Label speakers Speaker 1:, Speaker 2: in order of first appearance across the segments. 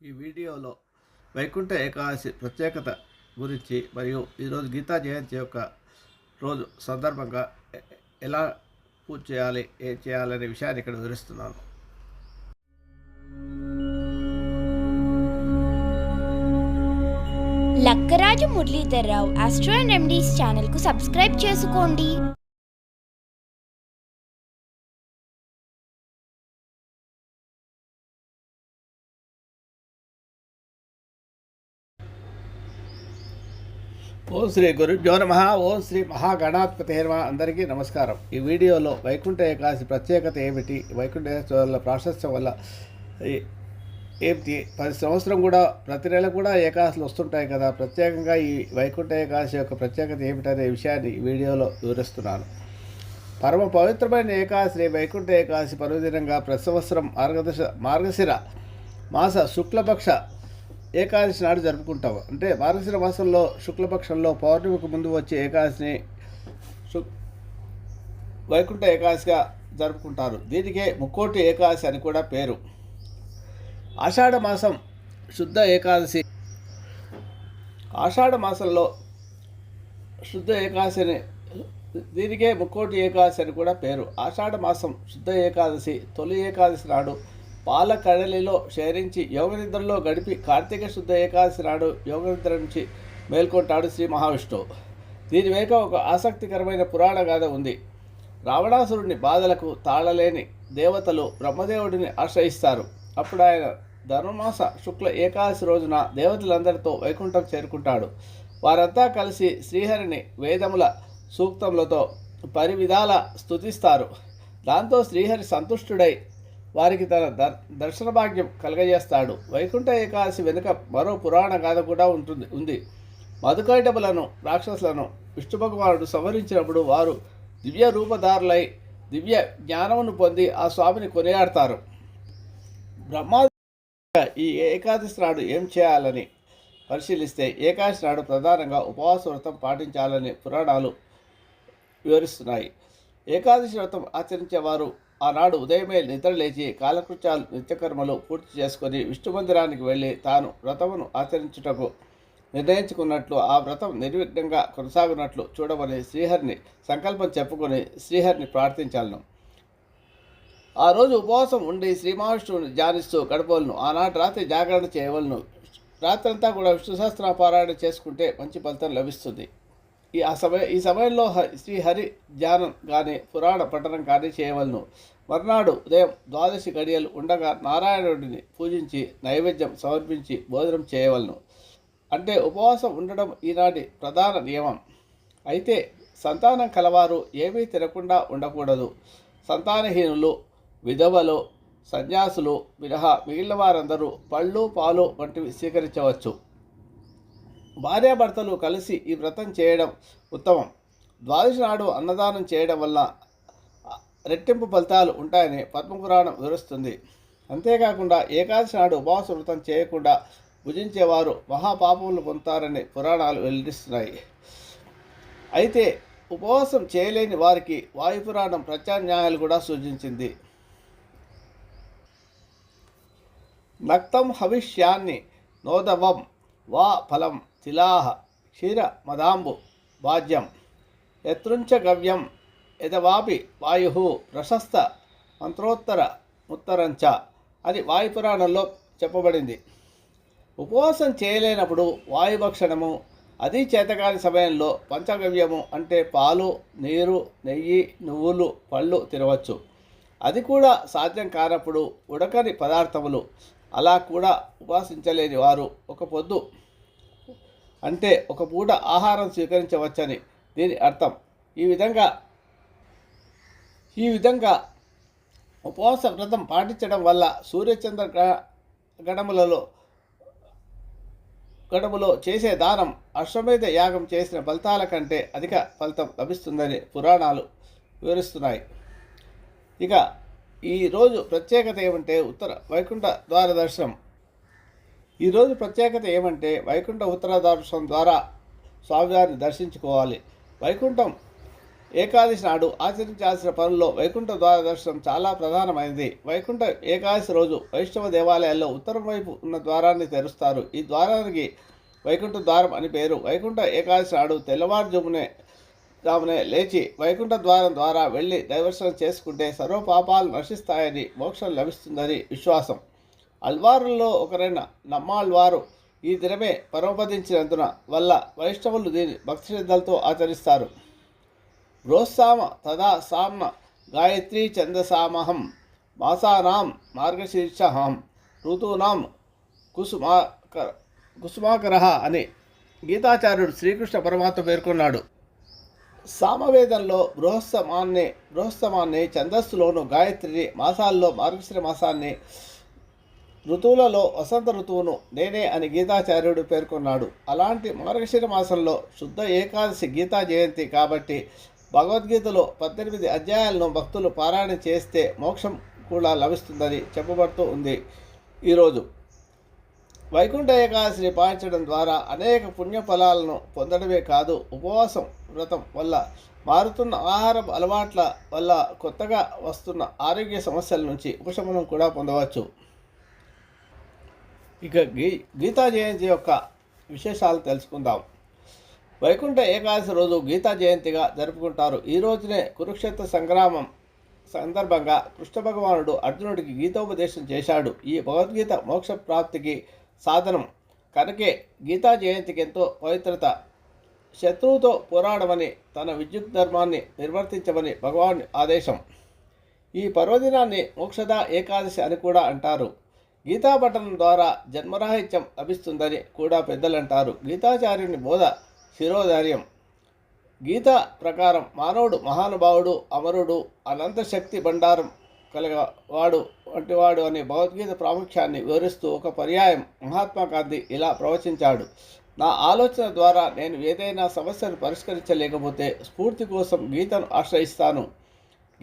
Speaker 1: ఈ వీడియోలో వైకుంఠ ఏకాదశి ప్రత్యేకత గురించి మరియు ఈరోజు గీతా జయంతి యొక్క రోజు సందర్భంగా ఎలా పూజ చేయాలి ఏం చేయాలనే విషయాన్ని ఇక్కడ వివరిస్తున్నాను.
Speaker 2: Lakkaraju Muralidhar Rao astro and remedies ఛానల్కు సబ్స్క్రైబ్ చేసుకోండి.
Speaker 1: ఓం శ్రీ గురుభ్యో నమ. ఓం శ్రీ మహాగణాధిపతి హేర్మ అందరికీ నమస్కారం. ఈ వీడియోలో వైకుంఠ ఏకాదశి ప్రత్యేకత ఏమిటి? వైకుంఠ ఏకాదశి వల్ల వల్ల ఏమిటి? ప్రతి సంవత్సరం కూడా ప్రతి నెల కూడా ఏకాదశులు వస్తుంటాయి కదా. ప్రత్యేకంగా ఈ వైకుంఠ ఏకాదశి యొక్క ప్రత్యేకత ఏమిటనే విషయాన్ని ఈ వీడియోలో వివరిస్తున్నాను. పరమ పవిత్రమైన ఏకాదశి వైకుంఠ ఏకాదశి పర్వదినంగా ప్రతి సంవత్సరం మార్గదర్శ మార్గశిర మాస శుక్లపక్ష ఏకాదశి నాడు జరుపుకుంటాం అంటే మార్గశిర మాసంలో శుక్లపక్షంలో పౌర్ణమికి ముందు వచ్చే ఏకాదశిని వైకుంఠ ఏకాదశిగా జరుపుకుంటారు. దీనికే ముక్కోటి ఏకాదశి అని కూడా పేరు. ఆషాఢ మాసం శుద్ధ ఏకాదశి. ఆషాఢ మాసంలో శుద్ధ ఏకాదశిని దీనికే ముక్కోటి ఏకాదశి అని కూడా పేరు. ఆషాఢ మాసం శుద్ధ ఏకాదశి తొలి ఏకాదశి నాడు పాల కడలిలో శయనించి యోగనిద్రలో గడిపి కార్తీక శుద్ధ ఏకాదశి నాడు యోగనిద్ర నుంచి మేల్కొంటాడు శ్రీ మహావిష్ణువు దీని వెనుక ఒక ఆసక్తికరమైన పురాణ గాథ ఉంది. రావణాసురుడిని బాధలకు తాళలేని దేవతలు బ్రహ్మదేవుడిని ఆశ్రయిస్తారు. అప్పుడు ఆయన ధనుర్మాస శుక్ల ఏకాదశి రోజున దేవతలందరితో వైకుంఠం చేరుకుంటాడు. వారంతా కలిసి శ్రీహరిని వేదముల సూక్తములతో పరివిధాల స్థుతిస్తారు దాంతో శ్రీహరి సంతుష్టుడై వారికి తన దర్ దర్శన భాగ్యం కలగజేస్తాడు. వైకుంఠ ఏకాదశి వెనుక మరో పురాణ గాథ కూడా ఉంటుంది ఉంది. మధుకైటములను రాక్షసులను విష్ణు భగవానుడు సంహరించినప్పుడు వారు దివ్య రూపధారులై దివ్య జ్ఞానమును పొంది ఆ స్వామిని కొనియాడతారు. బ్రహ్మా ఈ ఏకాదశి నాడు ఏం చేయాలని పరిశీలిస్తే ఏకాదశి నాడు ప్రధానంగా ఉపవాస వ్రతం పాటించాలని పురాణాలు వివరిస్తున్నాయి. ఏకాదశి వ్రతం ఆచరించేవారు ఆనాడు ఉదయమే నిద్రలేచి కాలకృత్యాలు నిత్యకర్మలు పూర్తి చేసుకొని విష్ణు మందిరానికి వెళ్ళి తాను వ్రతమును ఆచరించుటకు నిర్ణయించుకున్నట్లు ఆ వ్రతం నిర్విఘ్నంగా కొనసాగునట్లు చూడమని శ్రీహరిని సంకల్పం చెప్పుకొని శ్రీహరిని ప్రార్థించాలను. ఆ రోజు ఉపవాసం ఉండి శ్రీమహావిష్ణువుని ధ్యానిస్తూ గడపలను ఆనాటి రాత్రి జాగరణ చేయవలను. రాత్రంతా కూడా విష్ణు సహస్ర పారాయణ చేసుకుంటే మంచి ఫలితం లభిస్తుంది. ఈ ఆ సమయ ఈ సమయంలో హ- శ్రీ హరి ధ్యానం కానీ పురాణ పఠనం కానీ చేయవలను. మర్నాడు ఉదయం ద్వాదశి గడియలు ఉండగా నారాయణుడిని పూజించి నైవేద్యం సమర్పించి భోజనం చేయవలను. అంటే ఉపవాసం ఉండడం ఈనాటి ప్రధాన నియమం. అయితే సంతానం కలవారు ఏమీ తినకుండా ఉండకూడదు. సంతానహీనులు విధవలు సన్యాసులు మినహా మిగిలిన వారందరూ పళ్ళు పాలు వంటివి స్వీకరించవచ్చు. భార్యాభర్తలు కలిసి ఈ వ్రతం చేయడం ఉత్తమం. ద్వాదశి నాడు అన్నదానం చేయడం వల్ల రెట్టింపు ఫలితాలు ఉంటాయని పద్మపురాణం వివరిస్తుంది. అంతేకాకుండా ఏకాదశి నాడు ఉపవాస వ్రతం చేయకుండా భుజించేవారు మహాపాపములు పొందుతారని పురాణాలు వెల్లడిస్తున్నాయి. అయితే ఉపవాసం చేయలేని వారికి వాయుపురాణం ప్రత్యామ్నాయాలు కూడా సూచించింది. నక్తం హవిష్యాన్ని నోదవం వా ఫలం తిలాహ క్షీర మదాంబు వాజ్యం యత్రుంచ గవ్యం యదవాపి వాయు ప్రశస్త మంత్రోత్తర ఉత్తరంచ అది వాయుపురాణంలో చెప్పబడింది. ఉపవాసం చేయలేనప్పుడు వాయుభక్షణము అది చేతకాని సమయంలో పంచగవ్యము అంటే పాలు నీరు నెయ్యి నువ్వులు పళ్ళు తినవచ్చు. అది కూడా సాధ్యం కానప్పుడు ఉడకని పదార్థములు అలా కూడా ఉపాసించలేని వారు ఒక పొద్దు అంటే ఒక పూట ఆహారం స్వీకరించవచ్చని దీని అర్థం. ఈ విధంగా ఈ విధంగా ఉపవాస వ్రతం పాటించడం వల్ల సూర్యచంద్ర గడములలో గడములో చేసే దానం అశ్వమేధ యాగం చేసిన ఫలితాల కంటే అధిక ఫలితం లభిస్తుందని పురాణాలు వివరిస్తున్నాయి. ఇక ఈరోజు ప్రత్యేకత ఏమంటే ఉత్తర వైకుంఠ ద్వార దర్శనం ఈరోజు ప్రత్యేకత ఏమంటే వైకుంఠ ఉత్తర దర్శనం ద్వారా స్వామివారిని దర్శించుకోవాలి. వైకుంఠం ఏకాదశి నాడు ఆచరించాల్సిన పనుల్లో వైకుంఠ ద్వార దర్శనం చాలా ప్రధానమైనది. వైకుంఠ ఏకాదశి రోజు వైష్ణవ దేవాలయాల్లో ఉత్తరం వైపు ఉన్న ద్వారాన్ని తెరుస్తారు. ఈ ద్వారానికి వైకుంఠ ద్వారం అని పేరు. వైకుంఠ ఏకాదశి నాడు తెల్లవారుజామునే జామునే లేచి వైకుంఠ ద్వారం ద్వారా వెళ్ళి దైవర్శనం చేసుకుంటే సర్వ పాపాలు నశిస్తాయని మోక్షం లభిస్తుందని విశ్వాసం. అల్వారుల్లో ఒకరైన నమ్మాళ్వారు ఈ దినమే పరమపదించినందున వల్ల వైష్ణవులు దీని భక్తి శ్రద్ధలతో ఆచరిస్తారు. రోత్సామ తదా సామ్న గాయత్రీ చందసామహం మాసానాం మార్గశీర్షహం ఋతూనాం కుసుమాకర కుసుమాకర అని గీతాచార్యుడు శ్రీకృష్ణ పరమాత్మ పేర్కొన్నాడు. సామవేదంలో బృహస్తమాన్ని బృహస్తమాన్ని ఛందస్సులోను గాయత్రిని మాసాల్లో మార్గశిర మాసాన్ని ఋతువులలో వసంత ఋతువును నేనే అని గీతాచార్యుడు పేర్కొన్నాడు. అలాంటి మార్గశిర మాసంలో శుద్ధ ఏకాదశి గీతా జయంతి కాబట్టి భగవద్గీతలో పద్దెనిమిది అధ్యాయాలను భక్తులు పారాయణ చేస్తే మోక్షం కూడా లభిస్తుందని చెప్పబడుతూ ఉంది. ఈరోజు వైకుంఠ ఏకాదశిని పాటించడం ద్వారా అనేక పుణ్య ఫలాలను పొందడమే కాదు ఉపవాసం వ్రతం వల్ల మారుతున్న ఆహారం అలవాట్ల వల్ల కొత్తగా వస్తున్న ఆరోగ్య సమస్యల నుంచి ఉపశమనం కూడా పొందవచ్చు. ఇక గీ గీతా జయంతి యొక్క విశేషాలు తెలుసుకుందాం. వైకుంఠ ఏకాదశి రోజు గీతా జయంతిగా జరుపుకుంటారు. ఈ రోజునే కురుక్షేత్ర సంగ్రామం సందర్భంగా కృష్ణ భగవానుడు అర్జునుడికి గీతోపదేశం చేశాడు. ఈ భగవద్గీత మోక్ష ప్రాప్తికి సాధనం. కనుకే గీతా జయంతికి ఎంతో పవిత్రత. శత్రువుతో పోరాడమని తన విద్యుత్ ధర్మాన్ని నిర్వర్తించమని భగవాన్ ఆదేశం. ఈ పర్వదినాన్ని మోక్షద ఏకాదశి అని కూడా అంటారు. గీతా పఠనం ద్వారా జన్మరాహిత్యం లభిస్తుందని కూడా పెద్దలంటారు. గీతాచార్యుని బోధ శిరోధార్యం. గీత ప్రకారం మానవుడు మహానుభావుడు అమరుడు అనంత శక్తి భండారం కలిగవాడు వంటివాడు అనే భగవద్గీత ప్రాముఖ్యాన్ని వివరిస్తూ ఒక పర్యాయం మహాత్మా గాంధీ ఇలా ప్రవచించాడు. నా ఆలోచన ద్వారా నేను ఏదైనా సమస్యను పరిష్కరించలేకపోతే స్ఫూర్తి కోసం గీతను ఆశ్రయిస్తాను.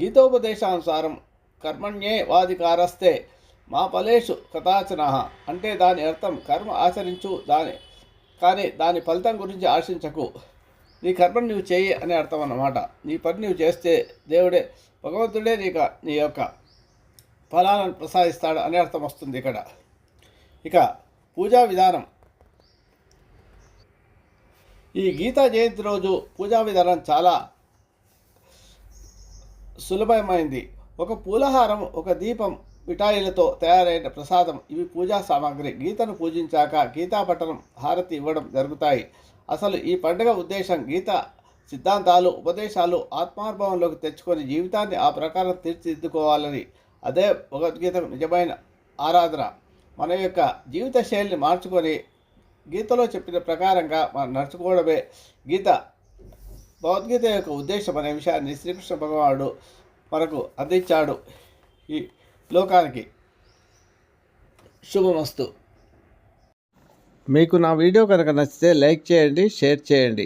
Speaker 1: గీతోపదేశానుసారం కర్మణ్యే వాధికారస్తే మా ఫలేషు కథాచన. అంటే దాని అర్థం కర్మ ఆచరించు దాని కానీ దాని ఫలితం గురించి ఆశించకు. నీ కర్మను నువ్వు చేయి అనే అర్థం అన్నమాట నీ పని నువ్వు చేస్తే దేవుడే భగవంతుడే నీకు నీ యొక్క ఫలాలను ప్రసాదిస్తాడు అనే అర్థం వస్తుంది ఇక్కడ. ఇక పూజా విధానం. ఈ గీతా జయంతి రోజు పూజా విధానం చాలా సులభమైంది. ఒక పూలహారం ఒక దీపం మిఠాయిలతో తయారైన ప్రసాదం ఇవి పూజా సామాగ్రి. గీతను పూజించాక గీతా పట్టణం హారతి ఇవ్వడం జరుగుతాయి. అసలు ఈ పండుగ ఉద్దేశం గీత సిద్ధాంతాలు ఉపదేశాలు ఆత్మానుభవంలోకి తెచ్చుకొని జీవితాన్ని ఆ ప్రకారం తీర్చిదిద్దుకోవాలని. అదే భగవద్గీత నిజమైన ఆరాధన. మన యొక్క జీవిత శైలిని మార్చుకొని గీతలో చెప్పిన ప్రకారంగా మనం నడుచుకోవడమే గీత. భగవద్గీత యొక్క ఉద్దేశం అనే విషయాన్ని శ్రీకృష్ణ భగవానుడు మనకు అందించాడు ఈ లోకానికి శుభమస్తు. మీకు నా వీడియో కనుక నచ్చితే లైక్ చేయండి షేర్ చేయండి.